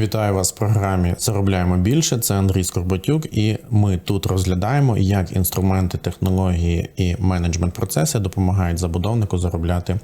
Вітаю вас в програмі Заробляємо більше. Це Андрій Скорботюк, і ми тут розглядаємо, як інструменти, технології і менеджмент процеси допомагають забудовнику заробляти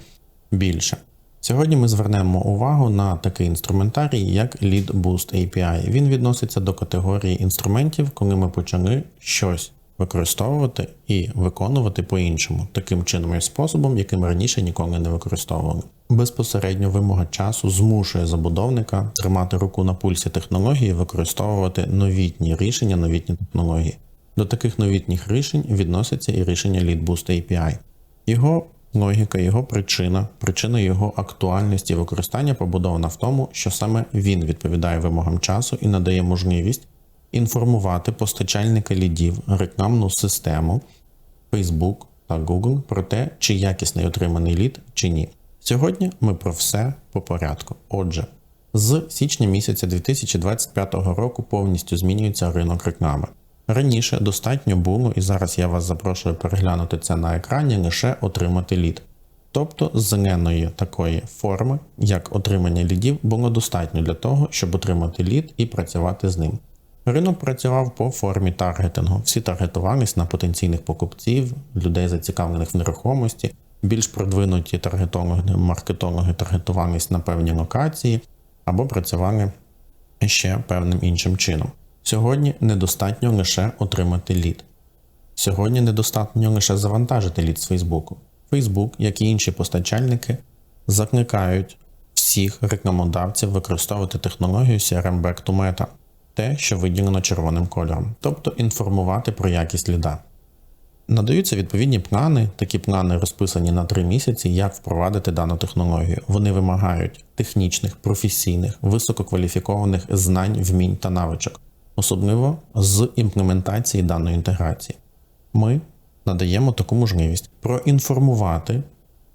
більше. Сьогодні ми звернемо увагу на такий інструментарій, як Lead Boost API. Він відноситься до категорії інструментів, коли ми почали щось використовувати і виконувати по-іншому, таким чином і способом, яким раніше ніколи не використовували. Безпосередньо вимога часу змушує забудовника тримати руку на пульсі технології, використовувати новітні рішення, новітні технології. До таких новітніх рішень відноситься і рішення Lead Boost API. Його логіка, його причина, причина його актуальності використання побудована в тому, що саме він відповідає вимогам часу і надає можливість інформувати постачальника лідів, рекламну систему Facebook та Google про те, чи якісний отриманий лід чи ні. Сьогодні ми про все по порядку. Отже, з січня місяця 2025 року повністю змінюється ринок реклами. Раніше достатньо було, і зараз я вас запрошую переглянути це на екрані, лише отримати лід. Тобто зеленої такої форми, як отримання лідів, було достатньо для того, щоб отримати лід і працювати з ним. Ринок працював по формі таргетингу. Всі таргетувались на потенційних покупців, людей зацікавлених в нерухомості, більш продвинуті таргетологи, маркетологи таргетувались на певні локації або працювали ще певним іншим чином. Сьогодні недостатньо лише отримати лід. Сьогодні недостатньо лише завантажити лід з Фейсбуку. Фейсбук, як і інші постачальники, закликають всіх рекламодавців використовувати технологію CRM Back to Meta – те, що виділено червоним кольором, тобто інформувати про якість ліда. Надаються відповідні плани, такі плани розписані на 3 місяці, як впровадити дану технологію. Вони вимагають технічних, професійних, висококваліфікованих знань, вмінь та навичок, особливо з імплементації даної інтеграції. Ми надаємо таку можливість проінформувати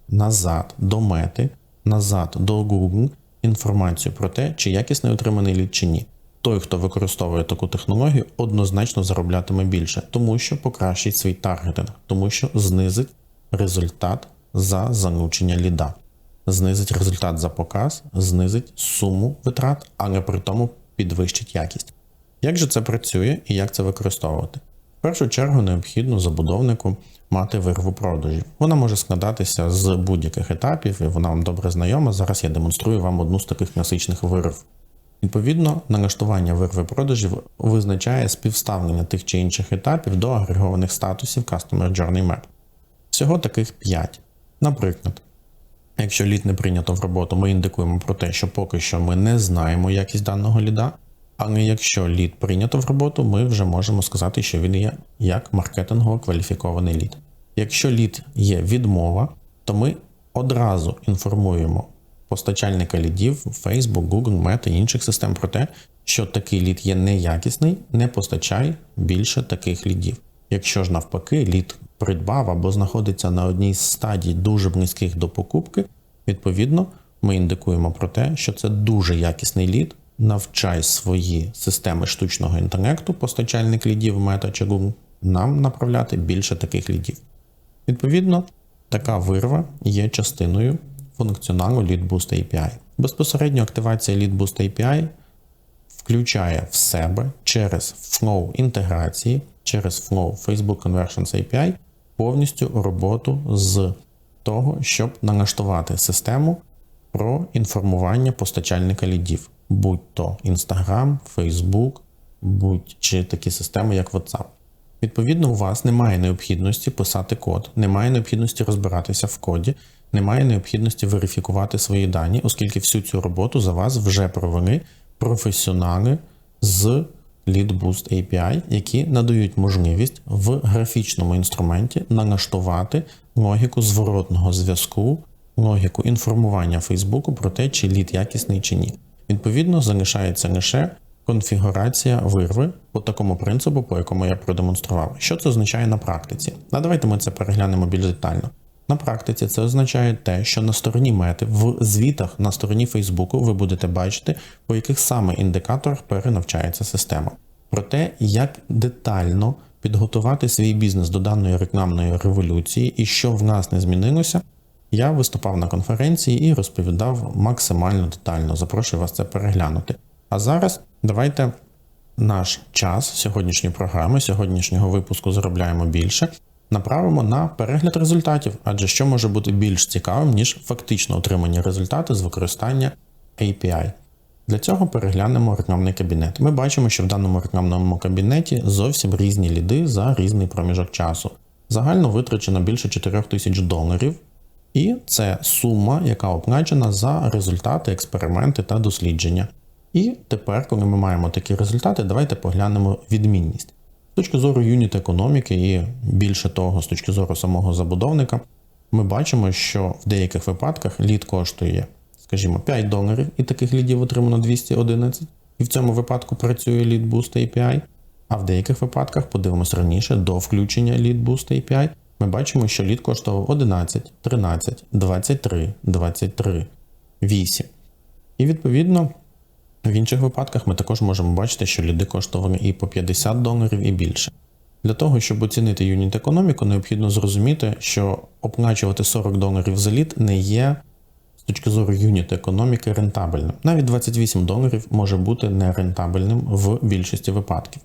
назад до мети, назад до Google інформацію про те, чи якісний отриманий лід чи ні той, хто використовує таку технологію, однозначно зароблятиме більше, тому що покращить свій таргетинг, тому що знизить результат за залучення ліда, знизить результат за показ, знизить суму витрат, але при тому підвищить якість. Як же це працює і як це використовувати? В першу чергу необхідно забудовнику мати вирву продажів. Вона може складатися з будь-яких етапів, і вона вам добре знайома. Зараз я демонструю вам одну з таких класичних вирв. Відповідно, налаштування вирви продажів визначає співставлення тих чи інших етапів до агрегованих статусів Customer Journey Map. Всього таких 5. Наприклад, якщо лід не прийнято в роботу, ми індикуємо про те, що поки що ми не знаємо якість даного ліда, але якщо лід прийнято в роботу, ми вже можемо сказати, що він є як маркетингово кваліфікований лід. Якщо лід є відмова, то ми одразу інформуємо постачальника лідів Facebook, Google, Meta і інших систем про те, що такий лід є неякісний, не постачай більше таких лідів. Якщо ж навпаки, лід придбав або знаходиться на одній з стадій дуже близьких до покупки, відповідно, ми індикуємо про те, що це дуже якісний лід. Навчай свої системи штучного інтелекту, постачальник лідів Meta чи Google, нам направляти більше таких лідів. Відповідно, така вирва є частиною функціоналу LeadBoost API. Безпосередньо активація LeadBoost API включає в себе через flow інтеграції, через flow Facebook Conversions API повністю роботу з того, щоб налаштувати систему про інформування постачальника лідів, будь то Instagram, Facebook, будь-чи такі системи, як WhatsApp. Відповідно, у вас немає необхідності писати код, немає необхідності розбиратися в коді, немає необхідності верифікувати свої дані, оскільки всю цю роботу за вас вже провели професіонали з LeadBoost API, які надають можливість в графічному інструменті налаштувати логіку зворотного зв'язку, логіку інформування Фейсбуку про те, чи лід якісний чи ні. Відповідно, залишається лише конфігурація вирви по такому принципу, по якому я продемонстрував. Що це означає на практиці? А давайте ми це переглянемо більш детально. На практиці це означає те, що на стороні мети в звітах на стороні Фейсбуку ви будете бачити, по яких саме індикаторах перенавчається система. Про те, як детально підготувати свій бізнес до даної рекламної революції і що в нас не змінилося, я виступав на конференції і розповідав максимально детально. Запрошую вас це переглянути. А зараз давайте наш час сьогоднішньої програми, сьогоднішнього випуску заробляємо більше. Направимо на перегляд результатів, адже що може бути більш цікавим, ніж фактично отримані результати з використання API. Для цього переглянемо рекламний кабінет. Ми бачимо, що в даному рекламному кабінеті зовсім різні ліди за різний проміжок часу. Загально витрачено більше 4 тисяч доларів, і це сума, яка оплачена за результати, експерименти та дослідження. І тепер, коли ми маємо такі результати, давайте поглянемо відмінність. З точки зору юніт економіки і більше того, з точки зору самого забудовника, ми бачимо, що в деяких випадках лід коштує, скажімо, 5 доларів, і таких лідів отримано 211, і в цьому випадку працює Lead Boost API. А в деяких випадках, подивимось раніше, до включення Lead Boost API, ми бачимо, що лід коштував 11, 13, 23, 23, 8. І відповідно. В інших випадках ми також можемо бачити, що ліди коштували і по 50 доларів і більше. Для того, щоб оцінити юніт економіку, необхідно зрозуміти, що оплачувати 40 доларів за лід не є з точки зору юніт економіки рентабельним. Навіть 28 доларів може бути нерентабельним в більшості випадків.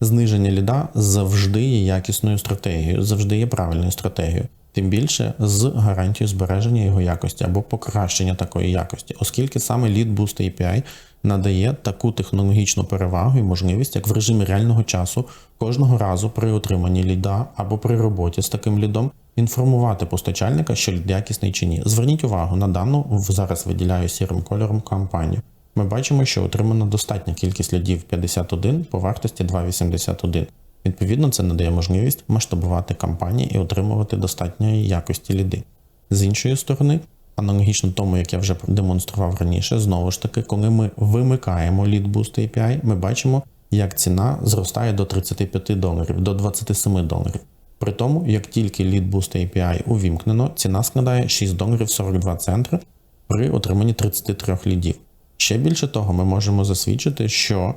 Зниження ліда завжди є якісною стратегією, завжди є правильною стратегією. Тим більше з гарантією збереження його якості або покращення такої якості, оскільки саме Lead Boost API надає таку технологічну перевагу і можливість, як в режимі реального часу кожного разу при отриманні ліда або при роботі з таким лідом інформувати постачальника, що лід якісний чи ні. Зверніть увагу на дану зараз виділяю сірим кольором кампанію. Ми бачимо, що отримана достатня кількість лідів 51 по вартості 2,81. Відповідно, це надає можливість масштабувати кампанії і отримувати достатньої якості ліди. З іншої сторони, аналогічно тому, як я вже демонстрував раніше, знову ж таки, коли ми вимикаємо Lead Boost API, ми бачимо, як ціна зростає до 35 доларів, до 27 доларів. При тому, як тільки Lead Boost API увімкнено, ціна складає 6 доларів 42 центри при отриманні 33 лідів. Ще більше того, ми можемо засвідчити, що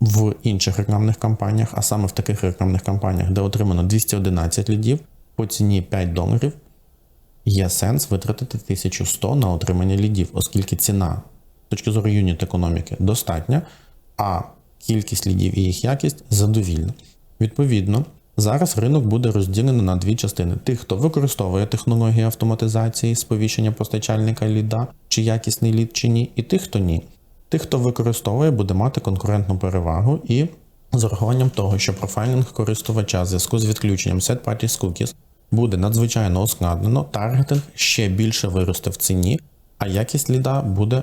в інших рекламних кампаніях, а саме в таких рекламних кампаніях, де отримано 211 лідів по ціні 5 доларів, є сенс витратити 1100 на отримання лідів, оскільки ціна з точки зору юніт економіки достатня, а кількість лідів і їх якість задовільна. Відповідно, зараз ринок буде розділений на дві частини: тих, хто використовує технології автоматизації, сповіщення постачальника ліда, чи якісний лід, чи ні, і тих, хто ні. Тих, хто використовує, буде мати конкурентну перевагу і з урахуванням того, що профайлінг користувача в зв'язку з відключенням set-party cookies буде надзвичайно ускладнено, таргетинг ще більше виросте в ціні, а якість ліда буде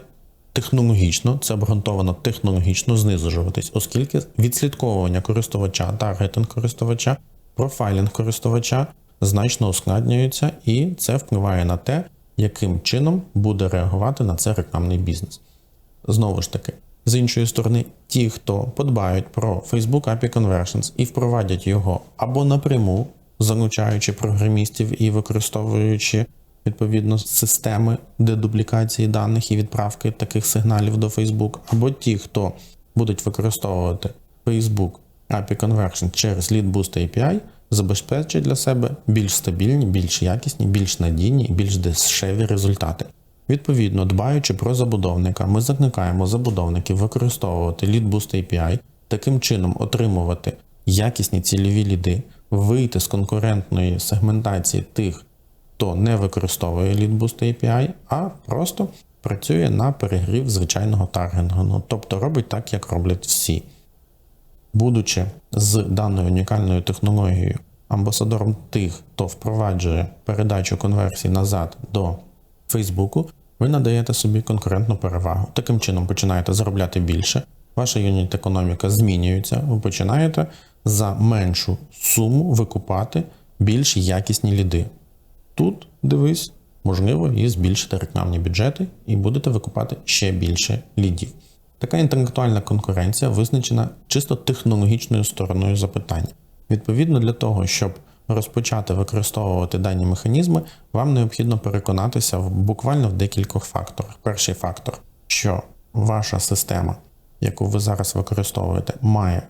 технологічно, це обґрунтовано технологічно знижуватись, оскільки відслідковування користувача, таргетинг користувача, профайлінг користувача значно ускладнюється, і це впливає на те, яким чином буде реагувати на це рекламний бізнес. Знову ж таки, з іншої сторони, ті, хто подбають про Facebook API Conversions і впровадять його або напряму, залучаючи програмістів і використовуючи відповідно системи дедублікації даних і відправки таких сигналів до Facebook, або ті, хто будуть використовувати Facebook API Conversion через Lead Boost API, забезпечать для себе більш стабільні, більш якісні, більш надійні і більш дешеві результати. Відповідно, дбаючи про забудовника, ми закликаємо забудовників використовувати Lead Boost API, таким чином отримувати якісні цільові ліди, вийти з конкурентної сегментації тих, хто не використовує Lead Boost API, а просто працює на перегрів звичайного таргетингу, тобто робить так, як роблять всі. Будучи з даною унікальною технологією амбасадором тих, хто впроваджує передачу конверсій назад до Фейсбуку, ви надаєте собі конкурентну перевагу. Таким чином починаєте заробляти більше, ваша юніт економіка змінюється, ви починаєте за меншу суму викупати більш якісні ліди. Тут, дивись, можливо, і збільшити рекламні бюджети, і будете викупати ще більше лідів. Така інтелектуальна конкуренція визначена чисто технологічною стороною запитання. Відповідно для того, щоб розпочати використовувати дані механізми, вам необхідно переконатися в буквально в декількох факторах. Перший фактор, що ваша система, яку ви зараз використовуєте, має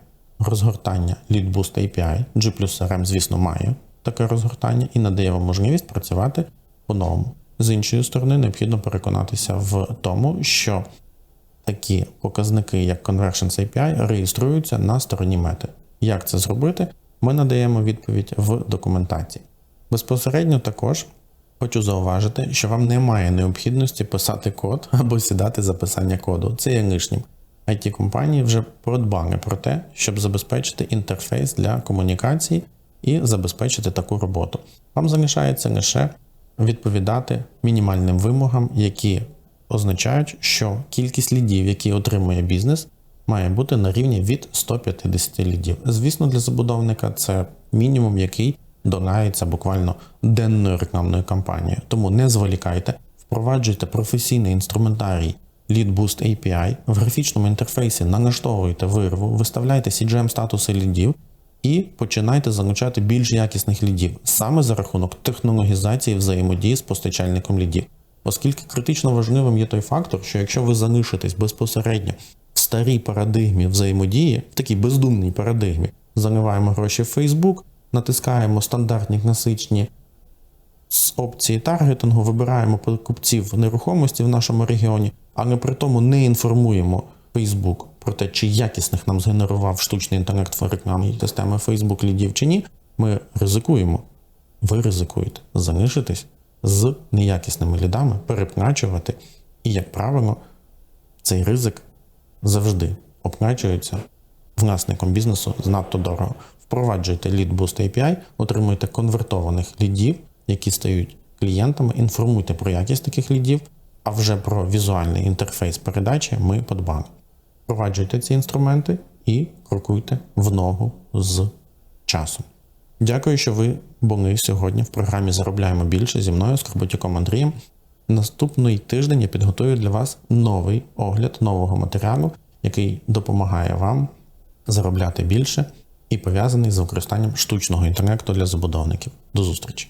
розгортання Lead Boost API, G RM, звісно, має таке розгортання і надає вам можливість працювати по-новому. З іншої сторони, необхідно переконатися в тому, що такі показники, як Conversions API, реєструються на стороні мети. Як це зробити? Ми надаємо відповідь в документації. Безпосередньо також хочу зауважити, що вам немає необхідності писати код або сідати за писання коду. Це є лишнім. It компанії вже продбали про те, щоб забезпечити інтерфейс для комунікації і забезпечити таку роботу. Вам залишається лише відповідати мінімальним вимогам, які означають, що кількість лідів, які отримує бізнес, має бути на рівні від 150 лідів. Звісно, для забудовника це мінімум, який донається буквально денною рекламною кампанією. Тому не зволікайте, впроваджуйте професійний інструментарій Lead Boost API, в графічному інтерфейсі налаштовуйте вирву, виставляйте CGM статуси лідів і починайте залучати більш якісних лідів саме за рахунок технологізації взаємодії з постачальником лідів. Оскільки критично важливим є той фактор, що якщо ви залишитесь безпосередньо в старій парадигмі взаємодії, в такій бездумній парадигмі, заливаємо гроші в Facebook, натискаємо стандартні класичні з опції таргетингу, вибираємо покупців нерухомості в нашому регіоні, але при тому не інформуємо Facebook про те, чи якісних нам згенерував штучний інтелект в рекламній системи Facebook лідів чи ні, ми ризикуємо. Ви ризикуєте залишитись з неякісними лідами, переплачувати, і, як правило, цей ризик завжди оплачується власником бізнесу знадто дорого. Впроваджуйте Lead Boost API, отримуйте конвертованих лідів, які стають клієнтами, інформуйте про якість таких лідів, а вже про візуальний інтерфейс передачі ми подбали. Впроваджуйте ці інструменти і крокуйте в ногу з часом. Дякую, що ви були сьогодні в програмі Заробляємо більше зі мною, Скорботюком Андрієм. Наступний тиждень я підготую для вас новий огляд нового матеріалу, який допомагає вам заробляти більше і пов'язаний з використанням штучного інтелекту для забудовників. До зустрічі!